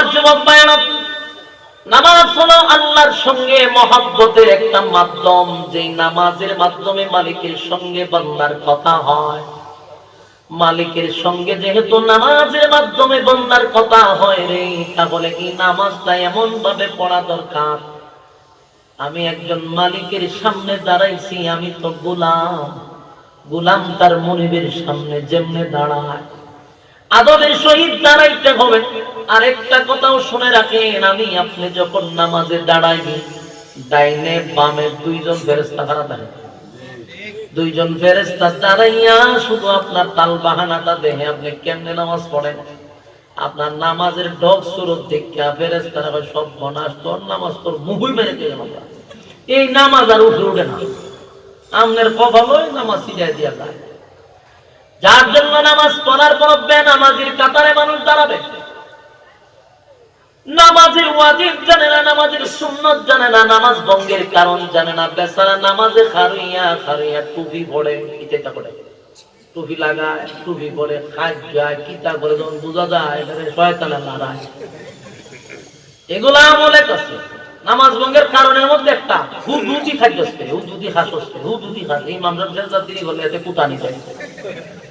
আমার যুবক ভাইয়েরা, নামাজ হলো আল্লাহর সঙ্গে মহাব্বতের একটা মাধ্যম। যেই নামাজের মাধ্যমে মালিকের সঙ্গে বান্দার কথা হয়। মালিকের সঙ্গে যেহেতু নামাজের মাধ্যমে বন্দার কথা হয় রে, তাহলে এই নামাজটা এমন ভাবে পড়া দরকার। আমি একজন মালিকের সামনে দাঁড়াইছি, আমি তো গোলাম। গোলাম তার মনিবের সামনে যেমনে দাঁড়ায়। আদবের সহিত দাঁড়াইতে হবে। আরেকটা কথাও শুনে রাখেন আমি আপনি যখন নামাজে দাঁড়াইবি ডাইনে বামে দুইজন ফেরেস্তা খারাপ থাকে দুইজন ফেরেস্তা দাঁড়াইয়া শুধু আপনার তাল বাহানাটা দেখে আপনি কেমনে নামাজ পড়েন? আপনার নামাজের ডগ সুরত দেখা ফেরেস্তারা কয়, সব বনাস তোর নামাজ তোর মুহুই মেরে দিয়ে এই নামাজ আর উঠে উঠে না। আমনের কপাল ওই নামাজ সিজাই দিয়া যায়। যার জন্য নামাজ পড়ার পর নামাজির কাতারে মানুষ দাঁড়াবে। নামাজের ওয়াজিব জানে না, নামাজের সুন্নত জানে না, নামাজ ভঙ্গের কারণ জানে না। বেচারা নামাজে খারুইয়া খারুইয়া টুপি পড়ে কিতেটা পড়ে টুপি লাগায়, টুপি পরে খাজ যায়, কিতা করে যখন বোঝা যায় এখানে শয়তানে লড়ায় এগুলা আমলে কাছে নামাজ ভঙ্গের কারণের মধ্যে একটা হুদুদি খাদ্যস্তে হুদুদি হু হুদুদি খাস এই মামলার ফেরত বলে এতে কুটানি যায়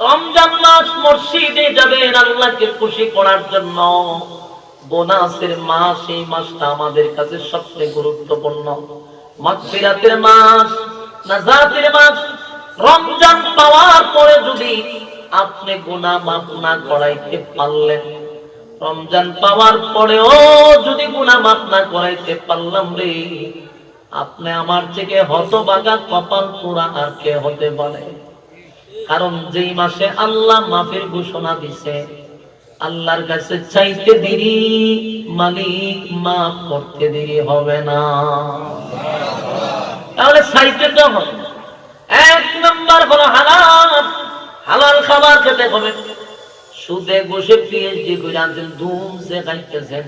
রমজান মাস মসজিদে যাবেন, আল্লাহকে খুশি করার জন্য। বোনাসের মাস, এই মাসটা আমাদের কাছে সবচেয়ে গুরুত্বপূর্ণ। মাগফিরাতের মাস, নাজাতের মাস, রমজান পাওয়ার পরে যদি আপনি গুনাহ মাফ না করাইতে পারলেন, রমজান পাওয়ার পরেও যদি গুনাহ মাফ না করাইতে পারলাম রে, আপনি আমার থেকে হতবাগা কপাল পুরা আর কে হতে পারে? কারণ যেই মাসে আল্লাহ মাফের ঘোষণা দিছে, আল্লাহর কাছে চাইতে দেরি, মালিক মাফ করতে দেরি হবে না। তাহলে চাইতে তো হবে। এক নম্বর হলো হালাল। হালাল খাবার খেতে হবে। সুদে বসে পিএইচডি করে আনছেন, ধুম সে খাইতেছেন।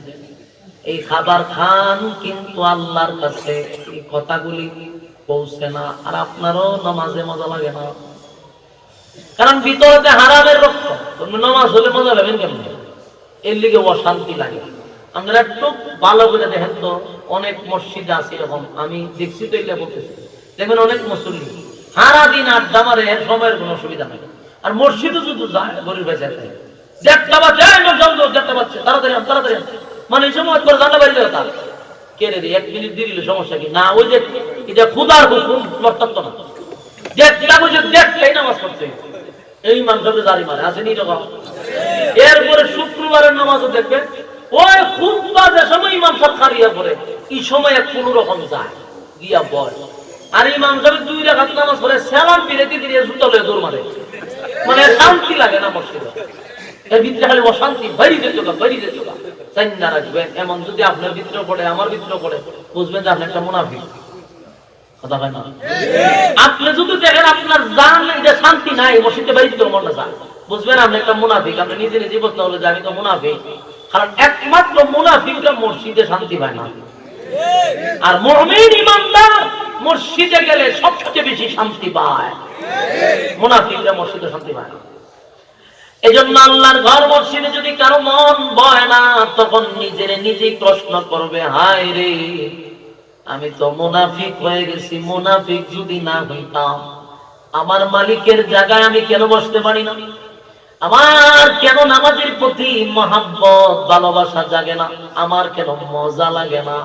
এই খাবার খান কিন্তু আল্লাহর কাছে এই কথাগুলি পৌঁছে না। আর আপনারও নামাজে মজা লাগে না। কারণ ভিতরতে হারামের রক্ত। নামাজ হলে মজা পাবেন কেমন? এর লিগে অশান্তি লাগে। আমরা একটু ভালো করে দেখেন তো, অনেক মসজিদ আছে এরকম। আমি দেখছি তো এগুলো বলতেছি। দেখবেন অনেক মুসল্লি। সারা দিন আড্ডা মারে, সময়ের কোনো অসুবিধা নেই। আর মসজিদও শুধু যায়, গরিব বেঁচে যায় দেখতে পাচ্ছে তাড়াতাড়ি তাড়াতাড়ি মানে এই সময় করে জানতে পারি তা। কে রে এক মিনিট দিয়ে দিলে সমস্যা কি? না, ওই যে এটা খুদার হুকুম না। দেখতে বুঝে নামাজ পড়তে। এই মানুষের জারি মারে আসেনি এরকম? এরপরে শুক্রবারের নামাজও দেখবেন ওই খুববা যে সময় ইমাম সাহেব খারিয়া পড়ে, এই সময় এক কোন রকম যায়, গিয়া বয়। আর ইমাম সাহেব দুই রাখাত নামাজ পড়ে, সেলাম বিরেতি দিয়ে জুতা লয়ে দৌড় মারে। মানে শান্তি লাগে না মসজিদে। এর ভিতরে খালি অশান্তি, বাইরে যেত না বাইরে যেত না চাইনা রাখবেন, এমন যদি আপনার ভিতরে পড়ে, আমার ভিতরে পড়ে, বুঝবেন যে আপনি একটা মুনাফিক। আপনি যদি দেখেন আপনার জান এটা শান্তি নাই, মসজিদে বাড়ি দিতে মনটা চান বুঝবেন আপনি একটা মুনাফিক, আপনি নিজে নিজে বুঝতে হলে যে আমি তো মুনাফিক। কারণ একমাত্র মুনাফিকরা মসজিদে শান্তি পায় না। আর মুমিন ইমানদার মসজিদে গেলে সবচেয়ে বেশি শান্তি পায়। মুনাফিকরা মসজিদে শান্তি পায় না। এজন্য আল্লাহর ঘর মসজিদে যদি কারও মন বয় না, তখন নিজের নিজেই প্রশ্ন করবে, হায় রে আমি তো মুনাফিক হয়ে গেছি, মুনাফিক যদি না হইতাম, আমার মালিকের জায়গায় আমি কেন বসতে পারি না? আমার কেন নামাজের প্রতি মহাব্বত, ভালোবাসা জাগে না? আমার কেন মজা লাগে না?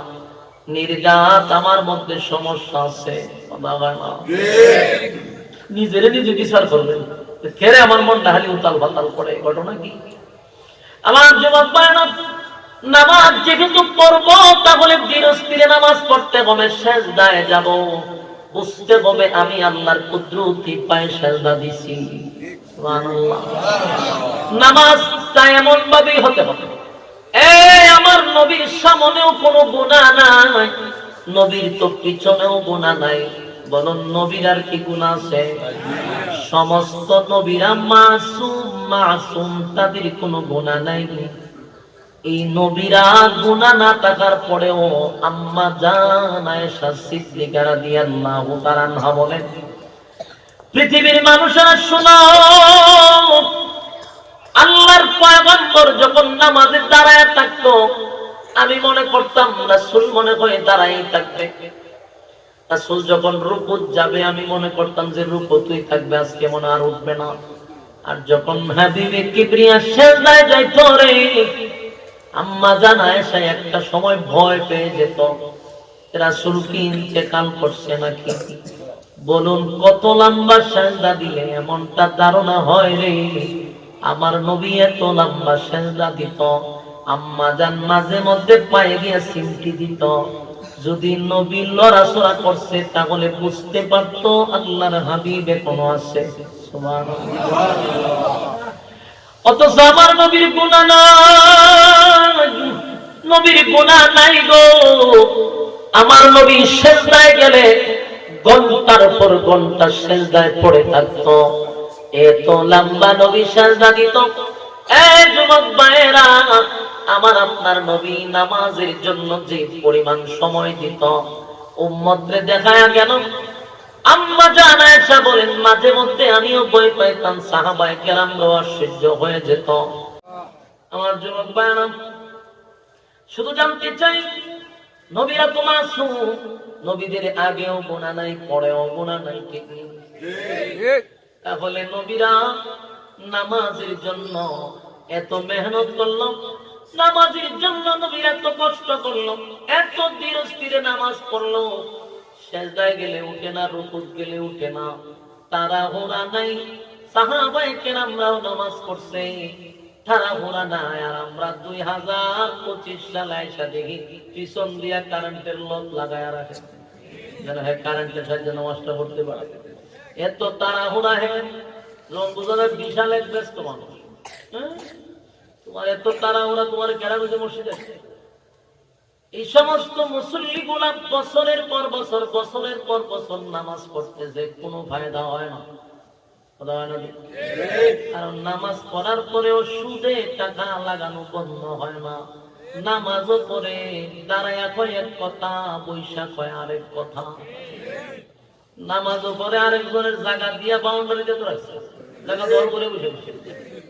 নির্গাত আমার মধ্যে সমস্যা আছে। নিজেরে নিজে বিচার করবেন। কেড়ে আমার মনটা খালি উতাল পাতাল করে? ঘটনা কি? আমার যুবক বায়না নামাজ যেহেতু পড়ব, তাহলে ধীরস্থিরে নামাজ পড়তে হবে শেষ দায় যাব। বুঝতে হবে আমি আল্লাহর কুদরতি পায়ে সেজদা দিছি। সুবহানাল্লাহ। নামাজটা এমন ভাবেই হতে হবে। এই আমার নবীর সামনেও কোনো গুনাহ নাই, নবীর তো পিছনেও গুণা নাই। বলুন, নবীর আর কি গুণা আছে? সমস্ত নবীরা মাসুম মাসুম, তাদের কোনো গুণা নাই। এই নবীরা গুণা না থাকার পরেও আম্মা জান আয়েশা সিদ্দিকা রাদিয়াল্লাহু তাআলা আনহা বলেন, পৃথিবীর মানুষেরা শোনো, আল্লাহর পয়গম্বর যখন নামাজে দাঁড়ায় থাকতো, আমি মনে করতাম রাসূল মনে করে দাঁড়াই থাকবে। রাসূল যখন রুকুত যাবে, আমি মনে করতাম যে রুকুতুই থাকবে, আজকে মনে আর উঠবে না। আর যখন হাবিবে কিবরিয়া সেজদায় যাইতো রে আম্মা জানায় সে একটা সময় ভয় পেয়ে যেত। রাসূল কি ইন্তেকাল করছে নাকি? বলুন, কত লম্বা সেজদা দিলে এমনটা ধারণা হয় রে? আমার নবী এত লম্বা সেজদা দিত। আম্মা জান মাঝে মধ্যে পায়ে গিয়ে সিমটি দিত। যদি নবী লড়াচড়া করছে, তাহলে বুঝতে পারতো আল্লাহর হাবিব কোনো আছে। সুবহানাল্লাহ। অথচ আমার নবীর গুণা নাই। নবীর গুণা নাই গো। আমার নবী সেজদায় গেলে সেজদায় পড়ে থাকতো। এত লম্বা নবী সেজদা দিত। এ যুবক ভাইয়েরা, আমার আপনার নবী নামাজের জন্য যে পরিমাণ সময় দিত, উম্মতরে দেখায়া গেল আম্মা জানা এসা বলেন, মাঝে মধ্যে আমিও বই পাইতাম সাহাবাই কেরাম আশ্চর্য হয়ে যেত। আমার যুবক বায়ানাম শুধু জানতে চাই, নবীরা তো মাসুম, নবীদের আগেও গোনা নাই, পরেও গোনা নাই, ঠিক তাহলে নবীরা নামাজের জন্য এত মেহনত করল? নামাজের জন্য নবীরা এত কষ্ট করল? এত ধীর স্থিরে নামাজ পড়ল? সেজদায় গেলে উঠে না, রুকুত গেলে উঠে না। তারা হোরা নাই সাহাবাই কেরামরাও নামাজ পড়ছে। তারা আমরা দুই হাজার পঁচিশ কারেন্টের লাগায় কারেন্টের নামাজটা এত হ্যাঁ? তোমার এত তাড়াহুড়া তোমার কেরা মসজিদে এই সমস্ত মুসল্লি গুলা বছরের পর বছর, বছরের পর বছর নামাজ পড়তেছে, কোনো ফায়দা হয় না? কারণ নামাজ পড়ার পরেও সুদে টাকা লাগানো বন্ধ হয় না। নামাজও পড়ে, দাঁড়ায় কয় এক কথা বৈশাখ হয় আরেক কথা। নামাজও পরে আরেকজনের জায়গা দিয়া বাউন্ডারিতে তো রাখছে। জায়গা দর করে বসে বসে।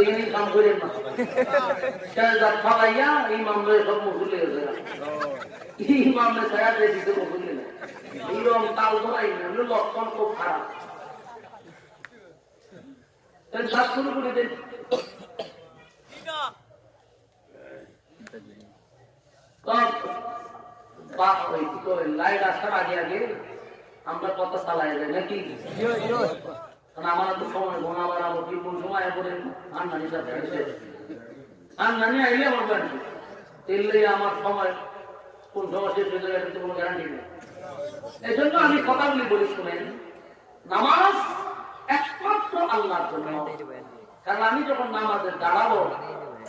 এখানে কাম করেন না। যা ফালাইয়া এই মামলায় সব মসুলে গেছে। এই মামলা না এইরকম তাল ধরাই লক্ষণ খুব খারাপ। শ্বাস শুরু করে দেন। আগে আমরা কথা চালাই নাকি? আমার তো সময় একমাত্র আল্লাহর কারণ আমি যখন নামাজে দাঁড়াবো,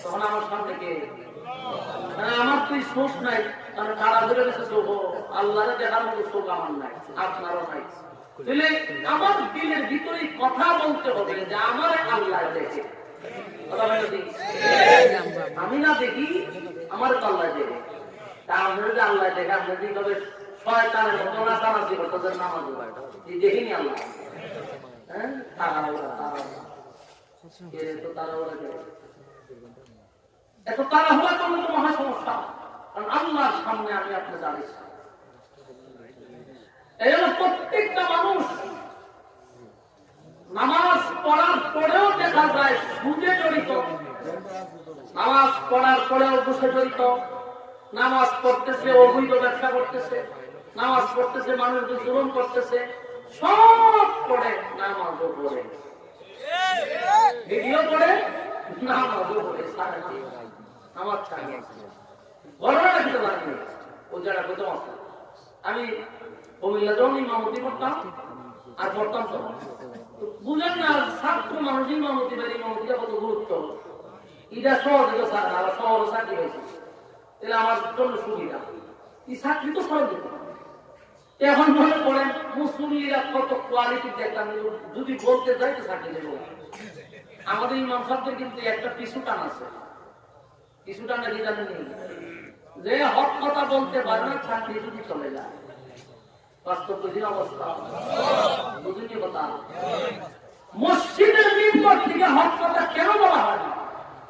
তখন আমার সামনে কে? আমার তুই সোচ নাই। কারণ কারা ধরে গেছে চোখ আল্লাহরে দেখার মতো চোখ আমার নাই। আপনারও নাই। তাহলে আমার দিলের ভিতরে কথা বলতে হবে যে আমার আল্লাহ দেখে। আমি না দেখি, আমার আল্লাহ দেখে। তা আপনার যে আল্লাহ দেখে, আপনি যদি তবে শয়তানের ঘটনা চালাচি করতেছেন নামাজ দেখিনি আল্লাহ। হ্যাঁ? তারা তো এত তারা হওয়ার তো সমস্যা। কারণ আল্লাহর সামনে আমি আপনি দাঁড়িয়েছি এই জন্য প্রত্যেকটা মানুষ। নামাজ পড়ার পরেও দেখা যায় সুদে জড়িত। নামাজ পড়ার পরেও বসে জড়িত। নামাজ পড়তেছে, অবৈধ ব্যবসা করতেছে। নামাজ পড়তেছে মানুষকে জুলুম করতেছে। সব করে নামাজও পড়ে। ভিডিও করে নামাজও পড়ে। আমার ছাড়া ঘটনাটা কিন্তু ও যারা আমি কত এখন মনে করেন, মুসলিমরা কত কোয়ালিটি দেখলাম, যদি বলতে যাই তো চাকরি দেবো। আমাদের ইমাম সাহেবদের কিন্তু একটা পিছু টান আছে। পিছু টান যে হক কথা বলতে পারে না, চাকরি যদি চলে যায়। অবস্থা। বুঝিনি কথা? মসজিদের মিম্বর থেকে হক কথা কেন বলা হয় না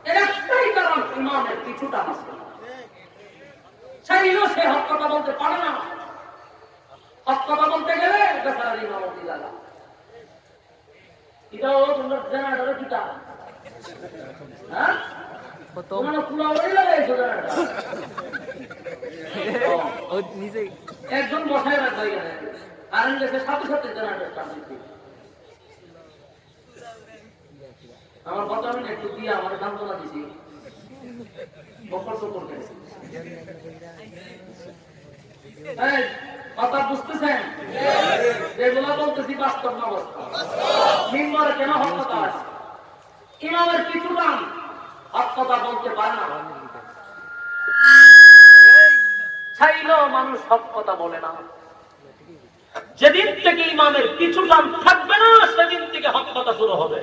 এর একটাই কারণ ইমামের কিছুটা আছে। চাইলেও সে হক কথা বলতে পারে না। হক কথা বলতে গেলে বেচারার ইমামতি লাগা। তোমরা জেনারেটরে কিতা হ্যাঁ? তোমরা পুরা ওই লাগাইছো জেনারেটর। নিজে একজন বসায় রাখবে কারেন্ট গেছে সাথে সাথে জেনারেটর আমার কথা একটু দিয়ে আমার সান্ত্বনা দিছি। কথা বুঝতেছেন? কেন কিছু দাম কথা বলতে পারে না। চাইলেও মানুষ সব কথা বলে না। যেদিন থেকে ইমামের কিছু দাম থাকবে না, সেদিন থেকে হক কথা শুরু হবে।